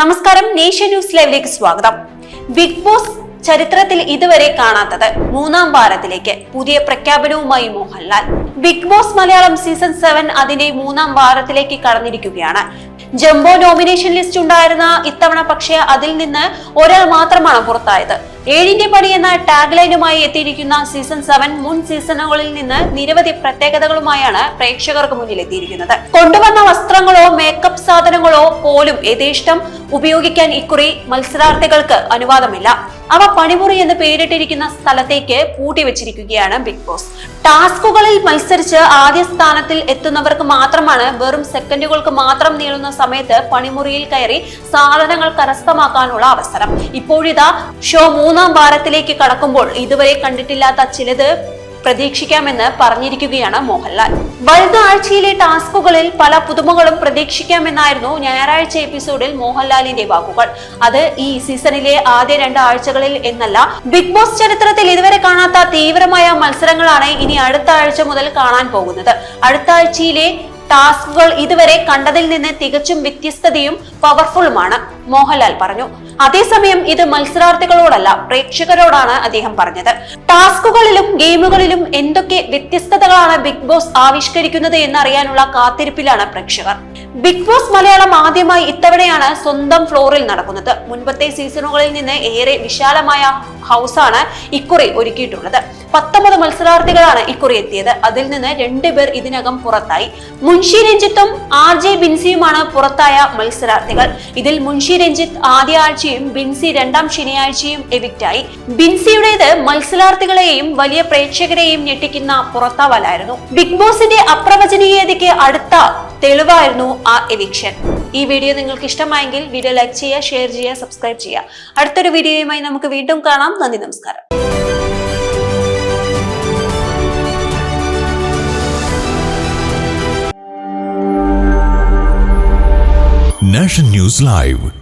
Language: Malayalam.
നമസ്കാരം നേഷ്യ ന്യൂസ് ലൈവിലേക്ക് സ്വാഗതം. ബിഗ് ബോസ് ചരിത്രത്തിൽ ഇതുവരെ കാണാത്തത് മൂന്നാം വാരത്തിലേക്ക്. പുതിയ പ്രഖ്യാപനവുമായി Mohanlal. Big boss Malayalam season seven അതിന്റെ മൂന്നാം വാരത്തിലേക്ക് കടന്നിരിക്കുകയാണ്. ജംബോ നോമിനേഷൻ ലിസ്റ്റ് ഉണ്ടായിരുന്ന ഇത്തവണ പക്ഷേ അതിൽ നിന്ന് ഒരാൾ മാത്രമാണ് പുറത്തായത്. ഏഴിന്റെ പടി എന്ന ടാഗ് ലൈനുമായി എത്തിയിരിക്കുന്ന സീസൺ സെവൻ മുൻ സീസണുകളിൽ നിന്ന് നിരവധി പ്രത്യേകതകളുമായാണ് പ്രേക്ഷകർക്ക് മുന്നിൽ എത്തിയിരിക്കുന്നത് കൊണ്ടുവന്ന വസ്ത്രങ്ങളോ മേക്കപ്പ് സാധനങ്ങളോ പോലും യഥേഷ്ടം ഉപയോഗിക്കാൻ ഇക്കുറി മത്സരാർത്ഥികൾക്ക് അനുവാദമില്ല. അവ പണിമുറി എന്ന് പേരിട്ടിരിക്കുന്ന സ്ഥലത്തേക്ക് പൂട്ടിവെച്ചിരിക്കുകയാണ് ബിഗ് ബോസ് ടാസ്കുകളിൽ മത്സരിച്ച് ആദ്യ സ്ഥാനത്തിൽ എത്തുന്നവർക്ക് മാത്രമാണ് വെറും സെക്കൻഡുകൾക്ക് മാത്രം നീളുന്ന സമയത്ത് പണിമുറിയിൽ കയറി സാധനങ്ങൾ കരസ്ഥമാക്കാനുള്ള അവസരം. ഇപ്പോഴിതാ ഷോ മൂന്നാം വാരത്തിലേക്ക് കടക്കുമ്പോൾ ഇതുവരെ കണ്ടിട്ടില്ലാത്ത ചിലത് പ്രതീക്ഷിക്കാമെന്ന് പറഞ്ഞിരിക്കുകയാണ് മോഹൻലാൽ. വരുന്ന ആഴ്ചയിലെ ടാസ്കുകളിൽ പല പുതുമകളും പ്രതീക്ഷിക്കാമെന്നായിരുന്നു ഞായറാഴ്ച എപ്പിസോഡിൽ മോഹൻലാലിന്റെ വാക്കുകൾ. അത് ഈ സീസണിലെ ആദ്യ രണ്ട് ആഴ്ചകളിൽ എന്നല്ല ബിഗ് ബോസ് ചരിത്രത്തിൽ ഇതുവരെ കാണാത്ത തീവ്രമായ മത്സരങ്ങളാണ് ഇനി അടുത്ത ആഴ്ച മുതൽ കാണാൻ പോകുന്നത്. അടുത്ത ആഴ്ചയിലെ ടാസ്കുകൾ ഇതുവരെ കണ്ടതിൽ നിന്ന് തികച്ചും വ്യത്യസ്തതയും പവർഫുള്ളുമാണ് മോഹൻലാൽ പറഞ്ഞു. അതേസമയം ഇത് മത്സരാർത്ഥികളോടല്ല പ്രേക്ഷകരോടാണ് അദ്ദേഹം പറഞ്ഞത്. ടാസ്കുകളിലും ഗെയിമുകളിലും എന്തൊക്കെ വ്യത്യസ്തതകളാണ് ബിഗ് ബോസ് ആവിഷ്കരിക്കുന്നത് എന്നറിയാനുള്ള കാത്തിരിപ്പിലാണ് പ്രേക്ഷകർ. ബിഗ് ബോസ് മലയാളം ആദ്യമായി ഇത്തവണയാണ് സ്വന്തം ഫ്ലോറിൽ നടക്കുന്നത്. മുൻപത്തെ സീസണുകളിൽ നിന്ന് ഏറെ വിശാലമായ ഹൗസാണ് ഇക്കുറി ഒരുക്കിയിട്ടുള്ളത്. പത്തൊമ്പത് മത്സരാർത്ഥികളാണ് ഇക്കുറി എത്തിയത്. അതിൽ നിന്ന് രണ്ടുപേർ ഇതിനകം പുറത്തായി. മുൻഷി രഞ്ജിത്തും ആർ ജെ ബിൻസിയുമാണ് പുറത്തായ മത്സരാർത്ഥികൾ. ഇതിൽ മുൻഷി രഞ്ജിത്ത് ആദ്യ ആഴ്ചയും ബിൻസി രണ്ടാം ശനിയാഴ്ചയും എവിക്റ്റായി. ബിൻസിയുടേത് മത്സരാർത്ഥികളെയും വലിയ പ്രേക്ഷകരെയും ഞെട്ടിക്കുന്ന പുറത്താവലായിരുന്നു. ബിഗ് ബോസിന്റെ അപ്രവചനീയതയ്ക്ക് അടുത്ത തെളിവായിരുന്നു ആ എവിക്ഷൻ. ഈ വീഡിയോ നിങ്ങൾക്ക് ഇഷ്ടമായെങ്കിൽ വീഡിയോ ലൈക്ക് ചെയ്യുക ഷെയർ ചെയ്യുക സബ്സ്ക്രൈബ് ചെയ്യുക. അടുത്തൊരു വീഡിയോയുമായി നമുക്ക് വീണ്ടും കാണാം. നന്ദി നമസ്കാരം. Nation news live.